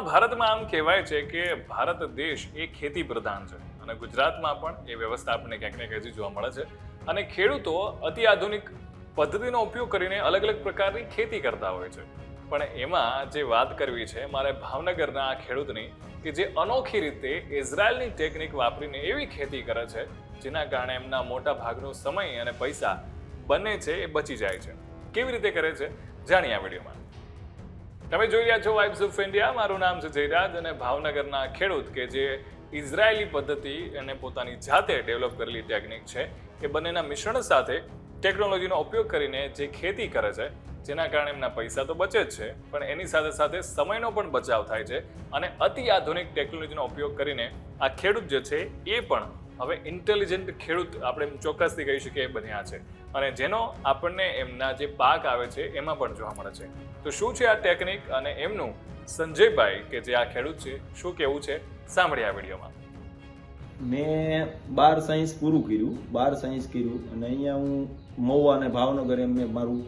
આપણા ભારતમાં આમ કહેવાય છે કે ભારત દેશ એ ખેતી પ્રધાન છે. અને ગુજરાતમાં પણ એ વ્યવસ્થા આપણને ક્યાંક ને ક્યાંક જોવા મળે છે. અને ખેડૂતો અતિ આધુનિક પદ્ધતિનો ઉપયોગ કરીને અલગ અલગ પ્રકારની ખેતી કરતા હોય છે. પણ એમાં જે વાત કરવી છે, મારે ભાવનગરના આ ખેડૂતની કે જે અનોખી રીતે ઇઝરાયલની ટેકનિક વાપરીને એવી ખેતી કરે છે, જેના કારણે એમના મોટા ભાગનો સમય અને પૈસા બંને છે એ બચી જાય છે. કેવી રીતે કરે છે? જાણીએ આ વિડીયોમાં. તમે જોઈ રહ્યા છો વાઇબ્સ ઓફ ઇન્ડિયા મારું નામ છે જયરાજ અને ભાવનગરના ખેડૂત કે જે ઇઝરાયેલી પદ્ધતિ અને પોતાની જાતે ડેવલપ કરેલી ટેકનિક છે એ બંનેના મિશ્રણ સાથે ટેકનોલોજીનો ઉપયોગ કરીને જે ખેતી કરે છે, જેના કારણે એમના પૈસા તો બચે જ છે, પણ એની સાથે સાથે સમયનો પણ બચાવ થાય છે અને અતિ આધુનિક ટેકનોલોજીનો ઉપયોગ કરીને આ ખેડૂત જે છે એ પણ હવે ઇન્ટેલિજન્ટ ખેડૂત આપણે ચોક્કસથી કહી શકીએ એ બન્યા છે. અને જેનો આપણને એમના જે પાક આવે છે, એમાં પણ જોવા મળે છે. તો શું છે આ ટેકનિક અને એમનું સંજયભાઈ કે જે આ ખેડૂત છે, શું કેવું છે? સાંભળીએ આ વિડીયોમાં. મેં બાર સાયન્સ પૂરું કર્યું, બાર સાયન્સ કર્યું અને અહીંયા હું મહુવા અને ભાવનગર એમ મેં મારું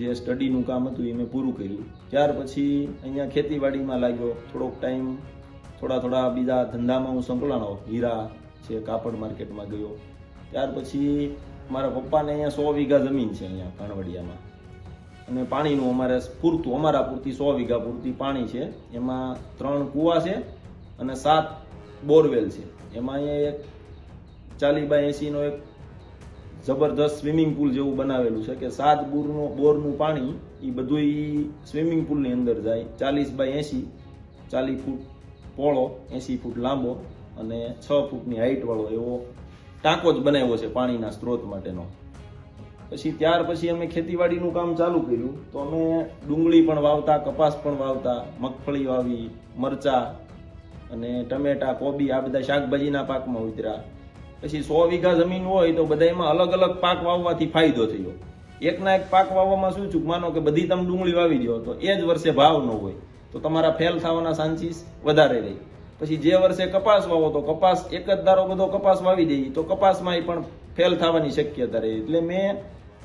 જે સ્ટડીનું કામ હતું એ મેં પૂરું કર્યું. ત્યાર પછી અહીંયા ખેતીવાડીમાં લાગ્યો, થોડોક ટાઈમ થોડા થોડા બીજા ધંધામાં હું સંકળાણો હીરા છે, કાપડ માર્કેટમાં ગયો. ત્યાર પછી મારા પપ્પાને અહીંયા સો વીઘા જમીન છે અહીંયા કાણવડિયામાં. અને પાણીનું અમારે પૂરતું, અમારા પૂરતી સો વીઘા પૂરતી પાણી છે. એમાં ત્રણ કૂવા છે અને સાત બોરવેલ છે. એમાં અહીંયા એક ચાલી બાય એંસીનો એક જબરદસ્ત સ્વિમિંગ પુલ જેવું બનાવેલું છે કે સાત બોરનું બોરનું પાણી એ બધું સ્વિમિંગ પુલની અંદર જાય. ચાલીસ બાય એંસી ચાલીસ ફૂટ પોળો એંસી ફૂટ લાંબો અને છ ફૂટની હાઇટવાળો એવો ટાંકો જ બનાવ્યો છે પાણીના સ્ત્રોત માટેનો. પછી ત્યાર પછી અમે ખેતીવાડીનું કામ ચાલુ કર્યું. તો અમે ડુંગળી પણ વાવતા, કપાસ પણ વાવતા, મગફળી વાવી, મરચા અને ટમેટા, કોબી, આ બધા શાકભાજીના પાકમાં ઉતર્યા. પછી સો વીઘા જમીન હોય તો બધામાં અલગ અલગ પાક વાવવાથી ફાયદો થયો. એકના એક પાક વાવવામાં શું છું? માનો કે બધી તમે ડુંગળી વાવી દો, તો એ જ વર્ષે ભાવ ન હોય. તો તમારા ફેલ થવાના ચાન્સીસ વધારે રહે. પછી જે વર્ષે કપાસ વાવો, તો કપાસ એક જ ધારો બધો કપાસ વાવી દઈએ તો કપાસમાં પણ ફેલ થવાની શક્યતા રહે. એટલે મેં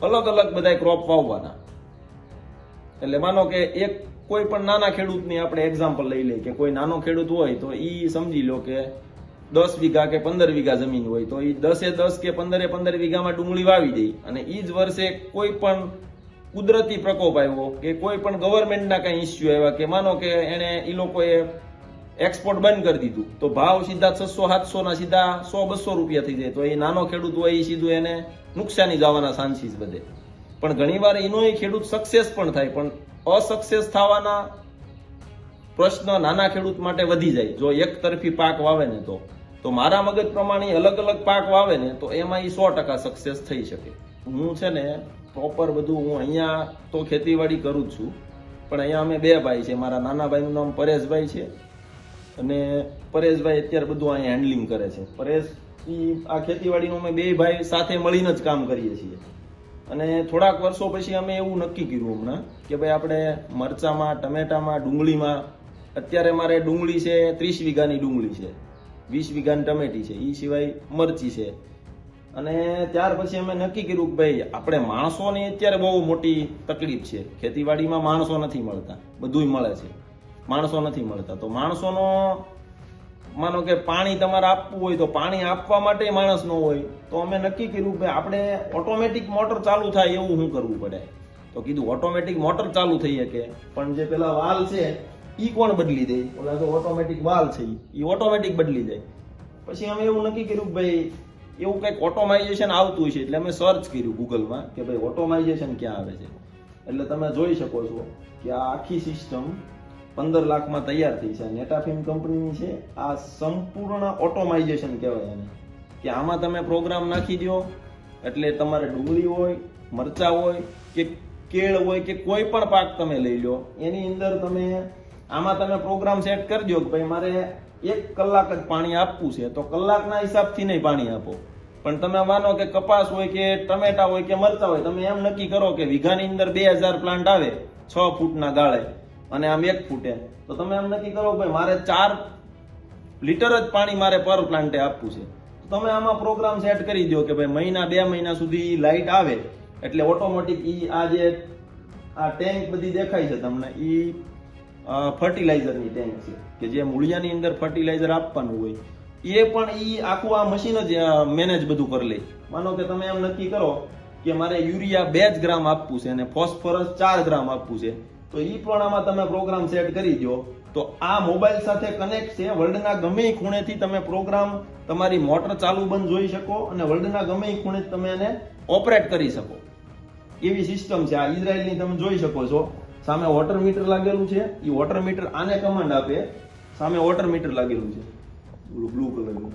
અલગ અલગ બધા ક્રોપ વાવવાના. એટલે માનો કે એક કોઈ પણ નાના ખેડૂતની આપણે એક્ઝામ્પલ લઈ લઈએ કે કોઈ નાનો ખેડૂત હોય તો એ સમજી લો કે દસ વીઘા કે પંદર વીઘા જમીન હોય તો એ દસે દસ કે પંદરે પંદર વીઘામાં ડુંગળી વાવી દે અને એ જ વર્ષે કોઈ પણ કુદરતી પ્રકોપ આવ્યો કે કોઈ પણ ગવર્મેન્ટના કાંઈ ઇસ્યુ આવ્યા કે માનો કે એણે એ લોકોએ એક્સપોર્ટ બંધ કરી દીધું. તો ભાવ સીધા છસો, સાતસો ના સીધા સો, બસો રૂપિયા થઈ જાય. તો એ નાનો ખેડૂત હોય એ સીધું એને નુકસાની જવાના ચાન્સીસ બધે. પણ ઘણીવાર એનો એ ખેડૂત સક્સેસ પણ થાય, પણ અસક્સેસ થવાના પ્રશ્ન નાના ખેડૂત માટે વધી જાય. જો એક તરફી પાક વાવે ને તો. તો મારા મગજ પ્રમાણે અલગ અલગ પાક વાવે ને તો એમાં એ સો ટકા સક્સેસ થઈ શકે. હું છે ને પ્રોપર બધું હું અહીંયા તો ખેતીવાડી કરું જ છું. પણ અહીંયા અમે બે ભાઈ છે. મારા નાના ભાઈનું નામ પરેશભાઈ છે. અને પરેશભાઈ અત્યારે બધું અહીંયા હેન્ડલિંગ કરે છે. પરેશ એ આ ખેતીવાડીનું અમે બે ભાઈ સાથે મળીને જ કામ કરીએ છીએ. અને થોડાક વર્ષો પછી અમે એવું નક્કી કર્યું હમણાં કે ભાઈ આપણે મરચામાં, ટમેટામાં, ડુંગળીમાં, અત્યારે મારે ડુંગળી છે, ત્રીસ વીઘાની ડુંગળી છે. વીસ વીઘાની ટમેટી છે એ સિવાય મરચી છે. અને ત્યાર પછી અમે નક્કી કર્યું કે ભાઈ આપણે માણસોની અત્યારે બહુ મોટી તકલીફ છે. ખેતીવાડીમાં માણસો નથી મળતા, બધુંય મળે છે. માણસો નથી મળતા. તો માણસોનો માનો કે પાણી તમારે આપવું હોય તો પાણી આપવા માટે માણસ ન હોય, તો અમે નક્કી કર્યું કે આપણે ઓટોમેટિક મોટર ચાલુ થાય એવું શું કરવું પડે. તો કીધું ઓટોમેટિક મોટર ચાલુ થઈ શકે, પણ જે પેલા વાલ છે એ કોણ બદલી દે? ઓલા તો ઓટોમેટિક વાલ છે એ ઓટોમેટિક બદલી જાય પછી અમે એવું નક્કી કર્યું ભાઈ, એવું કંઈક ઓટોમાઇઝેશન આવતું છે એટલે અમે સર્ચ કર્યું ગૂગલમાં કે ભાઈ ઓટોમાઇઝેશન ક્યાં આવે છે. એટલે તમે જોઈ શકો છો કે આ આખી સિસ્ટમ પંદર લાખમાં તૈયાર થઈ છે. નેટાફિમ કંપનીની છે. આ સંપૂર્ણ ઓટોમાઇઝેશન કહેવાય એને. કે આમાં તમે પ્રોગ્રામ નાખી દો એટલે તમારે ડુંગળી હોય, મરચા હોય, કે કેળ હોય, કે કોઈ પણ પાક તમે લઈ લો, એની અંદર તમે આમાં તમે પ્રોગ્રામ સેટ કરી દો કે ભાઈ મારે એક કલાક જ પાણી આપવું છે. તો કલાકના હિસાબથી નહીં પાણી આપો. પણ તમે માનો કે કપાસ હોય કે ટમેટા હોય કે મરચા હોય, તમે એમ નક્કી કરો કે વીઘાની અંદર બે હજાર પ્લાન્ટ આવે, છ ફૂટના ગાળે. અને આમ એક ફૂટે. તો તમે એમ નક્કી કરો ભાઈ મારે ચાર લીટર જ પાણી મારે પર પ્લાન્ટે આપવું છે. તમે આમાં પ્રોગ્રામ સેટ કરી દો કે ભાઈ મહિના, બે મહિના સુધી લાઇટ આવે. એટલે ઓટોમેટિક ઈ આ જે આ ટેન્ક બધી દેખાય છે તમને, ઈ ફર્ટિલાઇઝરની ટેન્ક છે, કે જે મૂળિયાની અંદર ફર્ટિલાઇઝર આપવાનું હોય. એ પણ એ આખું આ મશીન જ મેનેજ બધું કરી લે. માનો કે તમે એમ નક્કી કરો કે મારે યુરિયા બે જ ગ્રામ આપવું છે અને ફોસ્ફરસ ચાર ગ્રામ આપવું છે. તો એ આમાં તમે પ્રોગ્રામ સેટ કરી દો તો આ મોબાઈલ સાથે કનેક્ટ છે. વર્લ્ડના ગમે ખૂણેથી તમે પ્રોગ્રામ તમારી મોટર ચાલુ બંધ જોઈ શકો અને વર્લ્ડના ગમે ખૂણે તમે એને ઓપરેટ કરી શકો. એવી સિસ્ટમ છે. આ ઇઝરાયલની તમે જોઈ શકો છો. સામે વોટર મીટર લાગેલું છે. એ વોટર મીટર આને કમાન્ડ આપે. સામે વોટર મીટર લાગેલું છે. બ્લુ કલરનું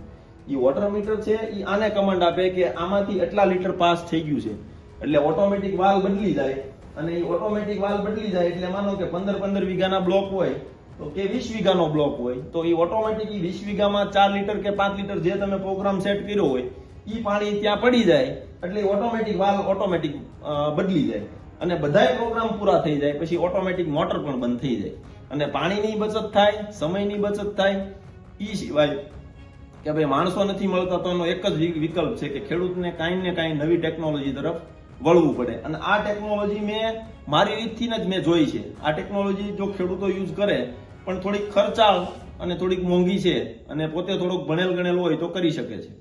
એ વોટર મીટર છે. એ આને કમાન્ડ આપે કે આમાંથી એટલા લીટર પાસ થઈ ગયું છે. એટલે ઓટોમેટિક વાલ બદલી જાય. અને એ ઓટોમેટિક વાલ બદલી જાય એટલે માનો કે પંદર પંદર વીઘાના બ્લોક હોય, તો કે વીસ વીઘાનો બ્લોક હોય, તો એ ઓટોમેટિક વીસ વીઘામાં ચાર લીટર કે પાંચ લીટર જે તમે પ્રોગ્રામ સેટ કર્યો હોય એ પાણી ત્યાં પડી જાય, એટલે ઓટોમેટિક વાલ ઓટોમેટિક બદલી જાય. અને બધાય પ્રોગ્રામ પૂરા થઈ જાય, પછી ઓટોમેટિક મોટર પણ બંધ થઈ જાય. અને પાણીની બચત થાય, સમયની બચત થાય એ સિવાય કે ભાઈ માણસો નથી મળતા તો એનો એક જ વિકલ્પ છે કે ખેડૂતને કાંઈ ને કાંઈ નવી ટેકનોલોજી તરફ વળવું પડે. અને આ ટેકનોલોજી મેં મારી રીતથી જ મેં જોઈ છે. આ ટેકનોલોજી જો ખેડૂતો યુઝ કરે, પણ થોડીક ખર્ચાળ અને થોડીક મોંઘી છે અને પોતે થોડોક ભણેલ ગણેલ હોય તો કરી શકે છે.